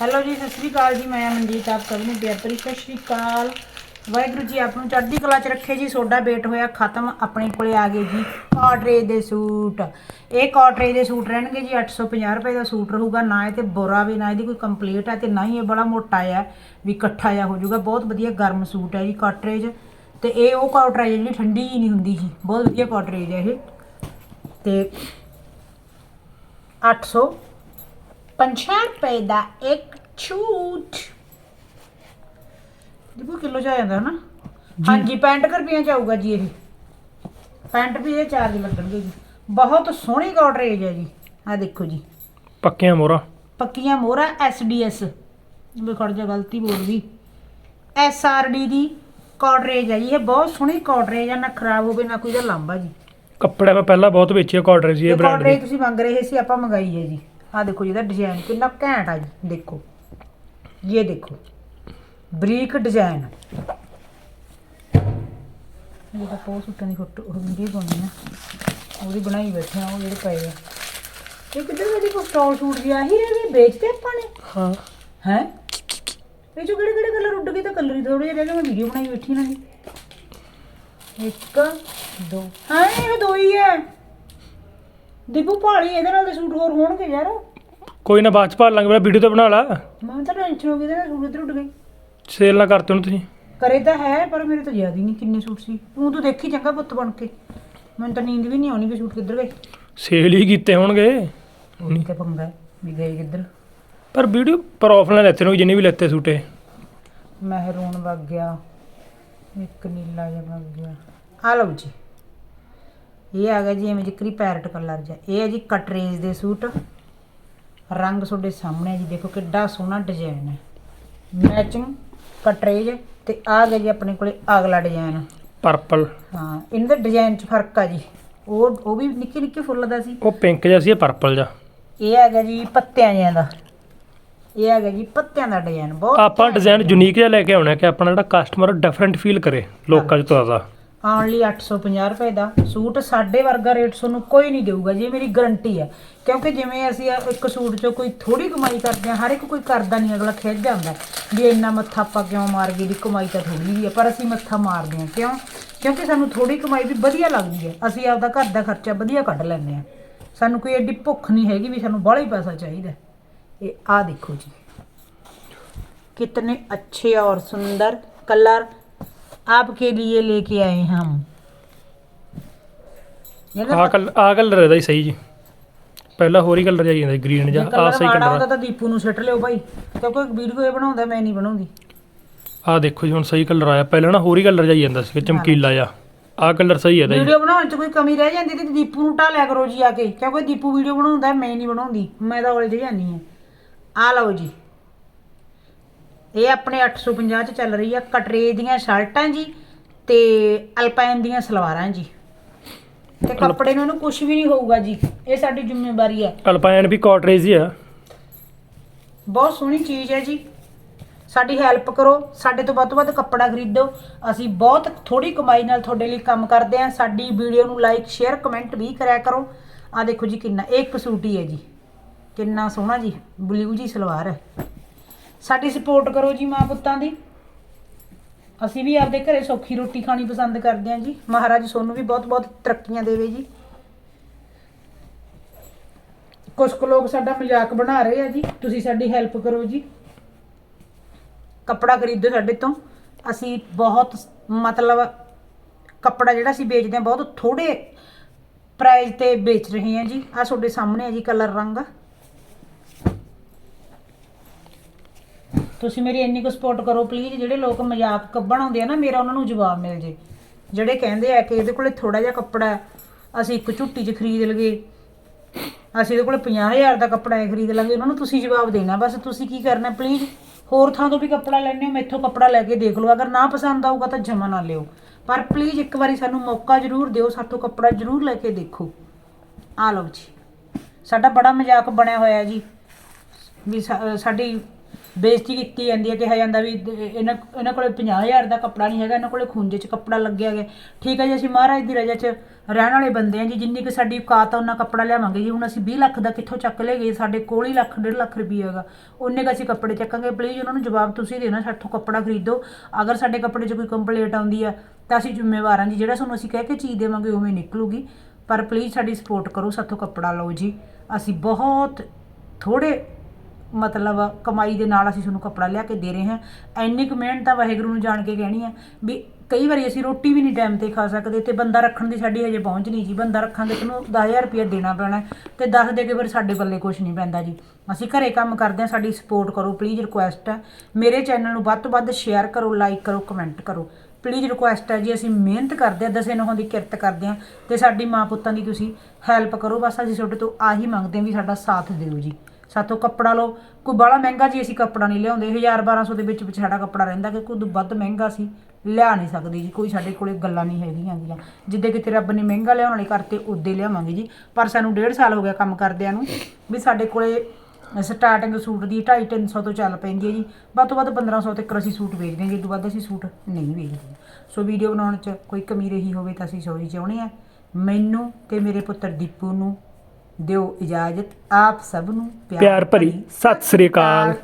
Hello ਜੀ, ਸਤਿ ਸ੍ਰੀ ਅਕਾਲ ਜੀ, ਮੈਂ ਮਨਜੀਤ, ਆਪ ਸਭ ਨੂੰ ਪਿਆਰ ਸਤਿ ਸ੍ਰੀ ਅਕਾਲ। ਵਾਹਿਗੁਰੂ ਜੀ, ਆਪ ਨੂੰ ਚੜ੍ਹਦੀ ਕਲਾ ਚ ਰੱਖੇ ਜੀ, ਸੋਡਾ ਵੇਟ ਹੋਇਆ ਖਤਮ, ਆਪਣੇ ਕੋਲੇ ਆ ਗਏ ਜੀ ਕਾਟਰੇ ਦੇ ਸੂਟ। ਇਹ ਕਾਟਰੇ ਦੇ ਸੂਟ ਰਹਿਣਗੇ ਜੀ 850 ਰੁਪਏ ਦਾ ਸੂਟ ਰਹੂਗਾ, ਨਾ ਇਹ ਤੇ ਬੋਰਾ ਵੀ, ਨਾ ਇਹਦੀ ਕੋਈ ਕੰਪਲੀਟ ਹੈ ਤੇ ਨਾ ਹੀ ਇਹ ਬੜਾ ਮੋਟਾ ਆ, ਵੀ ਇਕੱਠਾ ਜਿਹਾ ਹੋ ਜਾਊਗਾ। ਬਹੁਤ ਵਧੀਆ ਗਰਮ ਸੂਟ ਹੈ ਜੀ, ਕਾਟਰੇਜ। ਤੇ ਇਹ ਉਹ ਕਾਟਰੇਜ ਜਿਹੜੀ ਠੰਡੀ ਹੀ ਨਹੀਂ ਹੁੰਦੀ ਜੀ, ਬਹੁਤ ਵਧੀਆ ਕਾਟਰੇਜ ਹੈ ਇਹ। ਤੇ 850 ਰੁਪਏ ਦਾ ਇੱਕ ਛੂਟ ਦੇਖੋ ਕਿਲੋ ਚ ਆ ਜਾਂਦਾ ਹੈ ਨਾ ਹਾਂਜੀ 65 ਰੁਪਈਆਂ ਚ ਆਊਗਾ ਜੀ ਇਹ। 65 ਰੁਪਏ ਚਾਰਜ ਲੱਗਣਗੇ ਜੀ। ਬਹੁਤ ਸੋਹਣੀ ਕਾਟਰੇਜ ਹੈ ਜੀ। ਆ ਦੇਖੋ ਜੀ। ਪੱਕਿਆਂ ਮੋਰਾ ਪੱਕੀਆਂ ਮੋਹਰਾ ਐਸਡੀਐਸ ਵੀ ਖੜ ਜਾ ਗਲਤੀ ਬੋਲ ਗਈ। ਐਸਆਰਡੀ ਦੀ ਕਾਟਰੇਜ ਹੈ ਜੀ। ਇਹ ਬਹੁਤ ਸੋਹਣੀ ਕਾਟਰੇਜ ਹੈ ਨਾ ਖਰਾਬ ਹੋਵੇ ਨਾ ਕੋਈ ਦਾ ਲਾਂਬਾ ਜੀ। ਕੱਪੜੇ ਮੈਂ ਪਹਿਲਾਂ ਬਹੁਤ ਵੇਚੇ ਕਾਟਰ ਜੀ ਇਹ ਇਹ ਬ੍ਰਾਂਡ ਕਾਟਰੇਜ ਦੀ। ਤੁਸੀਂ ਮੰਗ ਰਹੇ ਸੀ ਆਪਾਂ ਮੰਗਾਈ ਹੈ ਜੀ। ਆ ਦੇਖੋ ਜੀ ਇਹਦਾ ਡਿਜ਼ਾਈਨ ਕਿੰਨਾ ਘੈਂਟ ਆ ਜੀ ਦੇਖੋ। ਇਹ ਦੇਖੋ ਬਰੀਕ ਡਿਜ਼ਾਈਨ ਇਹ ਤਾਂ ਪੋਸ ਉੱਟਣ ਦੀ ਫੋਟੋ ਵੀਡੀਓ ਪਾਉਣੀ ਆ। ਉਹਦੀ ਬਣਾਈ ਬੈਠੇ ਆ ਉਹ ਜਿਹੜੇ ਪਏ ਆ। ਇਹ ਕਿੱਧਰ ਗਏ ਕੋ ਸਟਾਲ ਸ਼ੂਟ ਜੀ ਆਹੀ ਰਹਿ ਗਏ ਵੇਚਦੇ ਆਪਾਂ ਨੇ? ਹਾਂ। ਹੈ? ਇਹ ਜੋ ਕਿਹੜੇ ਕਿਹੜੇ ਕਲਰ ਉੱਡ ਗਏ ਤਾਂ ਕਲਰ ਹੀ ਥੋੜੇ ਜਿਹੇ ਰਹਿ ਗਏ ਮੈਂ ਵੀਡੀਓ ਬਣਾਈ ਬੈਠੀ ਇਹਨਾਂ ਦੀ ਇੱਕ ਦੋ। ਹਾਂ ਇਹ ਦੋ ਹੀ ਹੈ ਦੀਪੂ ਭਾਲੀ ਇਹਦੇ ਨਾਲ ਦੇ ਸੂਟ ਹੋਰ ਹੋਣਗੇ ਯਾਰ। ਕੋਈ ਨਾ ਬਾਅਦ ਚ ਭਾਲ ਲਾਂਗੇ ਵੀਡੀਓ ਤਾਂ ਬਣਾ ਲਾ। ਮੈਂ ਤਾਂ ਟੈਨਸ਼ਨ ਹੋ ਗਈ ਇਹਦੇ ਨਾਲ ਸੂਟ ਇੱਧਰ ਉੱਡ ਗਏ। ਸੇਲ ਨਾ ਕਰਤੇ ਹੁਣ ਤੁਸੀਂ। ਕਰੇ ਤਾਂ ਹੈ ਪਰ ਮੇਰੇ ਤਾਂ ਯਾਦ ਹੀ ਨਹੀਂ ਕਿੰਨੇ ਸੂਟ ਸੀ। ਤੂੰ ਤਾਂ ਦੇਖੀ ਚੰਗਾ ਪੁੱਤ ਬਣ ਕੇ। ਮੈਨੂੰ ਤਾਂ ਨੀਂਦ ਵੀ ਨਹੀਂ ਆਉਣੀ ਵੀ ਸੂਟ ਕਿੱਧਰ ਗਏ। ਸੇਲ ਹੀ ਕੀਤੇ ਹੋਣਗੇ। ਨਹੀਂ ਤੇ ਪੰਗਾ ਹੈ, ਵੀ ਗਏ ਕਿੱਧਰ। ਪਰ ਵੀਡੀਓ ਪਰ ਆਫਲਾਈਨ ਲੈਤੇ ਨੇ ਜਿੰਨੇ ਵੀ ਲੈਤੇ ਸੂਟੇ। ਮਹਿਰੂਨ ਵਗ ਗਿਆ ਇੱਕ ਨੀਲਾ ਜਿਹਾ ਵਗ ਗਿਆ। ਆ ਲਓ ਜੀ। ਇਹ ਆ ਗਿਆ ਜੀ ਐਵੇਂ ਜਿਕਰੀ ਪੈਰਟ ਕਲਰ ਜਿਹਾ। ਇਹ ਹੈ ਜੀ ਕਟਰੇਜ ਦੇ ਸੂਟ। ਰੰਗ ਤੁਹਾਡੇ ਸਾਹਮਣੇ ਜੀ। ਦੇਖੋ ਕਿੱਡਾ ਸੋਹਣਾ ਡਿਜ਼ਾਈਨ ਹੈ। ਮੈਚਿੰਗ ਕਟਰੇਜ ਤੇ ਆ ਗਿਆ ਜੀ ਆਪਣੇ ਕੋਲੇ ਅਗਲਾ ਡਿਜ਼ਾਈਨ ਪਰਪਲ ਹਾਂ ਇਹਨਾਂ ਦੇ ਡਿਜ਼ਾਈਨ 'ਚ ਫ਼ਰਕ ਆ ਜੀ। ਉਹ ਉਹ ਵੀ ਨਿੱਕੇ ਨਿੱਕੇ ਫੁੱਲ ਦਾ ਸੀ। ਉਹ ਪਿੰਕ ਜਿਹਾ ਸੀ ਇਹ ਪਰਪਲ ਜਿਹਾ। ਇਹ ਹੈਗਾ ਜੀ ਪੱਤਿਆਂ ਜਿਹਾ ਦਾ। ਇਹ ਹੈਗਾ ਜੀ ਪੱਤਿਆਂ ਦਾ ਡਿਜ਼ਾਈਨ ਬਹੁਤ ਆਪਾਂ ਡਿਜ਼ਾਈਨ ਯੂਨੀਕ ਜਿਹਾ ਲੈ ਕੇ ਆਉਣਾ ਕਿ ਆਪਣਾ ਜਿਹੜਾ ਕਸਟਮਰ ਡਿਫਰੈਂਟ ਫੀਲ ਕਰੇ ਲੋਕਾਂ ਚ ਤੋਂ ਜ਼ਿਆਦਾ ਆਉਣ ਆਨਲੀ 850 ਰੁਪਏ ਦਾ ਸੂਟ ਸਾਡੇ ਵਰਗਾ ਰੇਟ ਨੂੰ ਕੋਈ ਨਹੀਂ ਦੇਊਗਾ, ਜੀ ਮੇਰੀ ਗਰੰਟੀ ਹੈ। ਕਿਉਂਕਿ ਜਿਵੇਂ ਅਸੀਂ ਇੱਕ ਸੂਟ 'ਚੋਂ ਕੋਈ ਥੋੜੀ ਕਮਾਈ ਕਰਦੇ ਹਾਂ, ਹਰ ਇੱਕ ਕੋਈ ਕਰਦਾ ਨਹੀਂ, ਅਗਲਾ ਖਿੱਚ ਜਾਂਦਾ ਵੀ ਇੰਨਾ ਮੱਥਾ ਆਪਾਂ ਕਿਉਂ ਮਾਰ ਗਏ ਦੀ ਕਮਾਈ ਤਾਂ ਥੋੜੀ ਹੀ ਹੈ, ਪਰ ਅਸੀਂ ਮੱਥਾ ਮਾਰਦੇ ਹਾਂ। ਕਿਉਂ? ਕਿਉਂਕਿ ਸਾਨੂੰ ਥੋੜੀ ਕਮਾਈ ਵੀ ਵਧੀਆ ਲੱਗਦੀ ਹੈ। ਅਸੀਂ ਆਪਦਾ ਘਰ ਦਾ ਖਰਚਾ ਵਧੀਆ ਕੱਢ ਲੈਂਦੇ ਹਾਂ। ਸਾਨੂੰ ਕੋਈ ਐਡੀ ਭੁੱਖ ਨਹੀਂ ਹੈਗੀ ਵੀ ਸਾਨੂੰ ਬਾਹਲਾ ਹੀ ਪੈਸਾ ਚਾਹੀਦਾ ਇਹ ਆ ਦੇਖੋ ਜੀ। ਕਿਤਨੇ ਅੱਛੇ ਔਰ ਸੁੰਦਰ ਕਲਰ आपके लिए लेके आए हम ये ਆਹ ਕਲਰ ਆਹ ਕਲਰ ਇਹਦਾ ਹੀ ਸਹੀ ਜੀ ਪਹਿਲਾਂ ਹੋਰ ਹੀ ਕਲਰ ਜਾਈ ਜਾਂਦਾ ਗ੍ਰੀਨ ਜਿਹਾ ਆਹ ਕਲਰ ਸਹੀ ਮਾੜਾ ਕਲਰ ਹੁੰਦਾ ਤਾਂ ਦੀਪੂ ਨੂੰ ਸਿੱਟ ਲਿਓ ਭਾਈ ਕਿਉਂਕਿ ਵੀਡੀਓ ਇਹ ਬਣਾਉਂਦਾ ਮੈਂ ਨਹੀਂ ਬਣਾਉਂਦੀ ਆਹ ਦੇਖੋ ਜੀ ਹੁਣ ਸਹੀ ਕਲਰ ਆਇਆ ਪਹਿਲਾਂ ਨਾ ਹੋਰ ਹੀ ਕਲਰ ਜਾਈ ਜਾਂਦਾ ਸੀ ਚਮਕੀਲਾ ਜਿਹਾ ਆਹ ਕਲਰ ਸਹੀ ਹੈ ਇਹਦਾ ਜੀ ਵੀਡੀਓ ਬਣਾਉਣ 'ਚ ਕੋਈ ਕਮੀ ਰਹਿ ਜਾਂਦੀ ਤੇ ਦੀਪੂ ਨੂੰ ਢਾ ਲਿਆ ਕਰੋ ਜੀ ਆ ਕੇ ਕਿਉਂਕਿ ਦੀਪੂ ਵੀਡੀਓ ਬਣਾਉਂਦਾ ਮੈਂ ਨਹੀਂ ਬਣਾਉਂਦੀ ਮੈਂ ਤਾਂ ਉਲਝ ਜਾਂਦੀ ਹਾਂ ਆ ਲਓ ਜੀ ਇਹ ਆਪਣੇ 850 ਚ ਚੱਲ ਰਹੀ ਆ ਕਟਰੇ ਦੀਆਂ ਸ਼ਰਟਾਂ ਜੀ ਤੇ ਅਲਪਾਈਨ ਦੀਆਂ ਸਲਵਾਰਾਂ ਜੀ। ਤੇ ਕੱਪੜੇ ਨੂੰ ਇਹਨੂੰ ਕੁਝ ਵੀ ਨਹੀਂ ਹੋਊਗਾ ਜੀ ਇਹ ਸਾਡੀ ਜ਼ਿੰਮੇਵਾਰੀ ਹੈ ਅਲਪਾਇਨ ਵੀ ਕਾਟਰੇਜ ਹੀ ਆ। ਬਹੁਤ ਸੋਹਣੀ ਚੀਜ਼ ਹੈ ਜੀ। ਸਾਡੀ ਹੈਲਪ ਕਰੋ ਸਾਡੇ ਤੋਂ ਵੱਧ ਤੋਂ ਵੱਧ ਕੱਪੜਾ ਖਰੀਦੋ। ਅਸੀਂ ਬਹੁਤ ਥੋੜੀ ਕਮਾਈ ਨਾਲ ਤੁਹਾਡੇ ਲਈ ਕੰਮ ਕਰਦੇ ਹਾਂ। ਸਾਡੀ ਵੀਡੀਓ ਨੂੰ ਲਾਈਕ ਸ਼ੇਅਰ ਕਮੈਂਟ ਵੀ ਕਰਿਆ ਕਰੋ। ਆ ਦੇਖੋ ਜੀ ਕਿੰਨਾ ਇਹ ਇੱਕ ਸੂਟ ਹੀ ਹੈ ਜੀ। ਕਿੰਨਾ ਸੋਹਣਾ ਜੀ ਬਲੂ ਜੀ ਸਲਵਾਰ ਹੈ। ਸਾਡੀ ਸਪੋਰਟ ਕਰੋ ਜੀ ਮਾਂ ਪੁੱਤਾਂ ਦੀ। ਅਸੀਂ ਵੀ ਆਪਦੇ ਘਰੇ ਸੌਖੀ ਰੋਟੀ ਖਾਣੀ ਪਸੰਦ ਕਰਦੇ ਹਾਂ ਜੀ। ਮਹਾਰਾਜ ਸੋਨੂੰ ਵੀ ਬਹੁਤ ਬਹੁਤ ਤਰੱਕੀਆਂ ਦੇਵੇ ਜੀ। ਕੁਝ ਕੁ ਲੋਕ ਸਾਡਾ ਮਜ਼ਾਕ ਬਣਾ ਰਹੇ ਆ ਜੀ। ਤੁਸੀਂ ਸਾਡੀ ਹੈਲਪ ਕਰੋ ਜੀ। ਕੱਪੜਾ ਖਰੀਦੋ ਸਾਡੇ ਤੋਂ। ਅਸੀਂ ਬਹੁਤ ਮਤਲਬ ਕੱਪੜਾ ਜਿਹੜਾ ਅਸੀਂ ਵੇਚਦੇ ਹਾਂ, ਬਹੁਤ ਥੋੜੇ ਪ੍ਰਾਈਸ ਤੇ ਵੇਚ ਰਹੇ ਹਾਂ ਜੀ। ਆ ਤੁਹਾਡੇ ਸਾਹਮਣੇ ਆ ਜੀ ਕਲਰ ਰੰਗ। ਤੁਸੀਂ ਮੇਰੀ ਇੰਨੀ ਕੁ ਸਪੋਰਟ ਕਰੋ ਪਲੀਜ਼ ਜਿਹੜੇ ਲੋਕ ਮਜ਼ਾਕ ਬਣਾਉਂਦੇ ਆ ਨਾ, ਮੇਰਾ ਉਹਨਾਂ ਨੂੰ ਜਵਾਬ ਮਿਲ ਜੇ। ਜਿਹੜੇ ਕਹਿੰਦੇ ਆ ਕਿ ਇਹਦੇ ਕੋਲੇ ਥੋੜਾ ਜਿਹਾ ਕੱਪੜਾ ਅਸੀਂ ਇੱਕ ਝੁੱਟੀ 'ਚ ਖਰੀਦ ਲਗੇ ਅਸੀਂ ਇਹਦੇ ਕੋਲੇ 50000 ਦਾ ਕੱਪੜਾ ਹੈ, ਖਰੀਦ ਲਾਂਗੇ, ਉਹਨਾਂ ਨੂੰ ਤੁਸੀਂ ਜਵਾਬ ਦੇਣਾ, ਬਸ ਤੁਸੀਂ ਕੀ ਕਰਨਾ ਪਲੀਜ਼ ਹੋਰ ਥਾਂ ਤੋਂ ਵੀ ਕੱਪੜਾ ਲੈਣੇ ਹੋ, ਮੈਥੋਂ ਕੱਪੜਾ ਲੈ ਕੇ ਦੇਖ ਲਓ, ਅਗਰ ਨਾ ਪਸੰਦ ਆਊਗਾ ਤਾਂ ਜਮਾ ਨਾ ਲਿਓ। ਪਰ ਪਲੀਜ਼ ਇੱਕ ਵਾਰੀ ਸਾਨੂੰ ਮੌਕਾ ਜ਼ਰੂਰ ਦਿਓ, ਸਾਥੋਂ ਕੱਪੜਾ ਜ਼ਰੂਰ ਲੈ ਕੇ ਦੇਖੋ। ਆ ਲਓ ਜੀ। ਸਾਡਾ ਬੜਾ ਮਜ਼ਾਕ ਬਣਿਆ ਹੋਇਆ ਜੀ। ਵੀ ਸਾਡੀ ਬੇਇੱਜ਼ਤੀ ਕੀਤੀ ਜਾਂਦੀ ਹੈ, ਕਿਹਾ ਜਾਂਦਾ ਵੀ ਦ- ਇਹਨਾਂ ਇਹਨਾਂ ਕੋਲੇ 50000 ਦਾ ਕੱਪੜਾ ਨਹੀਂ ਹੈਗਾ, ਇਹਨਾਂ ਕੋਲੇ ਖੁੰਝੇ 'ਚ ਕੱਪੜਾ ਲੱਗਿਆ ਗਿਆ ਠੀਕ ਹੈ ਜੀ, ਅਸੀਂ ਮਹਾਰਾਜ ਦੀ ਰਜਾ 'ਚ ਰਹਿਣ ਵਾਲੇ ਬੰਦੇ ਹਾਂ ਜੀ, ਜਿੰਨੀ ਕਿ ਸਾਡੀ ਔਕਾਤ ਆ, ਉਹਨਾਂ ਕੱਪੜਾ ਲਿਆਵਾਂਗੇ ਜੀ। ਹੁਣ ਅਸੀਂ 20 ਲੱਖ ਦਾ ਕਿੱਥੋਂ ਚੱਕ ਲੈ ਗਏ, ਸਾਡੇ ਕੋਲ ਹੀ ਲੱਖ, ਡੇਢ ਲੱਖ ਰੁਪਈਆ ਹੈਗਾ। ਉਹਨੇ ਕੁ ਅਸੀਂ ਕੱਪੜੇ ਚੱਕਾਂਗੇ। ਪਲੀਜ਼ ਉਹਨਾਂ ਨੂੰ ਜਵਾਬ ਤੁਸੀਂ ਦੇਣਾ ਸਾਥੋਂ ਕੱਪੜਾ ਖਰੀਦੋ। ਅਗਰ ਸਾਡੇ ਕੱਪੜੇ 'ਚ ਕੋਈ ਕੰਪਲੇਂਟ ਆਉਂਦੀ ਆ, ਤਾਂ ਅਸੀਂ ਜ਼ਿੰਮੇਵਾਰ ਹਾਂ ਜੀ। ਜਿਹੜਾ ਤੁਹਾਨੂੰ ਅਸੀਂ ਕਹਿ ਕੇ ਚੀਜ਼ ਦੇਵਾਂਗੇ ਉਵੇਂ ਨਿਕਲੂਗੀ। ਪਰ ਪਲੀਜ਼ ਸਾਡੀ ਸਪੋਰਟ ਕਰੋ ਸਾਥੋਂ ਕੱਪੜਾ ਲਓ ਜੀ। ਅਸੀਂ ਬਹੁਤ ਥੋੜੇ ਮਤਲਬ ਕਮਾਈ ਦੇ ਨਾਲ ਅਸੀਂ ਤੁਹਾਨੂੰ ਕੱਪੜਾ ਲਿਆ ਕੇ ਦੇ ਰਹੇ ਹਾਂ। ਇੰਨੀ ਕੁ ਮਿਹਨਤ ਤਾਂ ਵਾਹਿਗੁਰੂ ਨੂੰ ਜਾਣ ਕੇ ਕਹਿਣੀ ਹੈ ਵੀ ਕਈ ਵਾਰੀ ਅਸੀਂ ਰੋਟੀ ਵੀ ਨਹੀਂ ਟਾਈਮ ਤੇ ਖਾ ਸਕਦੇ, ਤੇ ਬੰਦਾ ਰੱਖਣ ਦੀ ਸਾਡੀ ਹਜੇ ਪਹੁੰਚ ਨਹੀਂ ਜੀ। ਬੰਦਾ ਰੱਖਾਂਗੇ ਤੈਨੂੰ 10000 ਰੁਪਏ ਦੇਣਾ ਪੈਣਾ ਹੈ ਤੇ 10 ਦੇ ਕੇ ਫਿਰ ਸਾਡੇ ਬੱਲੇ ਕੁਝ ਨਹੀਂ ਪੈਂਦਾ ਜੀ। ਅਸੀਂ ਘਰੇ ਕੰਮ ਕਰਦੇ ਹਾਂ, ਸਾਡੀ ਸਪੋਰਟ ਕਰੋ ਪਲੀਜ਼ ਰਿਕੁਐਸਟ ਹੈ। ਮੇਰੇ ਚੈਨਲ ਨੂੰ ਵੱਧ ਤੋਂ ਵੱਧ ਸ਼ੇਅਰ ਕਰੋ ਲਾਈਕ ਕਰੋ ਕਮੈਂਟ ਕਰੋ। ਪਲੀਜ਼ ਰਿਕੁਐਸਟ ਹੈ ਜੀ, ਅਸੀਂ ਮਿਹਨਤ ਕਰਦੇ ਹਾਂ, ਦਸੇ ਨਹੁੰ ਦੀ ਕਿਰਤ ਕਰਦੇ ਹਾਂ ਤੇ ਸਾਡੀ ਮਾਂ ਪੁੱਤਾਂ ਦੀ ਤੁਸੀਂ ਹੈਲਪ ਕਰੋ। ਬਸ ਅਸੀਂ ਤੁਹਾਡੇ ਤੋਂ ਆਹੀ ਮੰਗਦੇ ਹਾਂ ਵੀ ਸਾਡਾ ਸਾਥ ਦਿਓ ਜੀ। ਸਾਥੋਂ ਕੱਪੜਾ ਲਓ। ਕੋਈ ਬੜਾ ਮਹਿੰਗਾ ਜੀ ਅਸੀਂ ਕੱਪੜਾ ਨਹੀਂ ਲਿਆਉਂਦੇ। 1000 1200 ਦੇ ਵਿੱਚ ਵਿੱਚ ਸਾਡਾ ਕੱਪੜਾ ਰਹਿੰਦਾ ਕਿ ਕੋਈ ਵੱਧ ਮਹਿੰਗਾ ਸੀ, ਲਿਆ ਨਹੀਂ ਸਕਦੇ ਜੀ। ਕੋਈ ਸਾਡੇ ਕੋਲੇ ਗੱਲਾਂ ਨਹੀਂ ਹੈਗੀਆਂ ਗੀਆਂ। ਜਿੱਦੇ ਕਿਤੇ ਰੱਬ ਨੇ ਮਹਿੰਗਾ ਲਿਆਉਣ ਵਾਲੇ ਕਰਤੇ ਉਦੇ ਲਿਆਵਾਂਗੇ ਜੀ। ਪਰ ਸਾਨੂੰ ਡੇਢ ਸਾਲ ਹੋ ਗਿਆ ਕੰਮ ਕਰਦਿਆਂ ਨੂੰ ਵੀ ਸਾਡੇ ਕੋਲੇ ਸਟਾਰਟਿੰਗ ਸੂਟ ਦੀ 2.5 300 ਤੋਂ ਚੱਲ ਪੈਂਦੀ ਹੈ ਜੀ। ਵੱਧ ਤੋਂ ਵੱਧ 1500 ਤੱਕ ਅਸੀਂ ਸੂਟ ਵੇਚਦੇ ਹਾਂ ਜੀ। ਤੋਂ ਵੱਧ ਅਸੀਂ ਸੂਟ ਨਹੀਂ ਵੇਚਦੇ। ਸੋ ਵੀਡੀਓ ਬਣਾਉਣ 'ਚ ਕੋਈ ਕਮੀ ਰਹੀ ਹੋਵੇ ਤਾਂ ਅਸੀਂ ਸੌਰੀ ਚਾਹੁੰਦੇ ਹਾਂ। ਮੈਨੂੰ ਤੇ ਮੇਰੇ ਪੁੱਤਰ ਦੀਪੂ ਨੂੰ ਦਿਓ ਇਜਾਜ਼ਤ ਆਪ ਸਭ ਨੂੰ ਪਿਆਰ ਭਰੀ ਸਤਿ ਸ੍ਰੀ ਅਕਾਲ।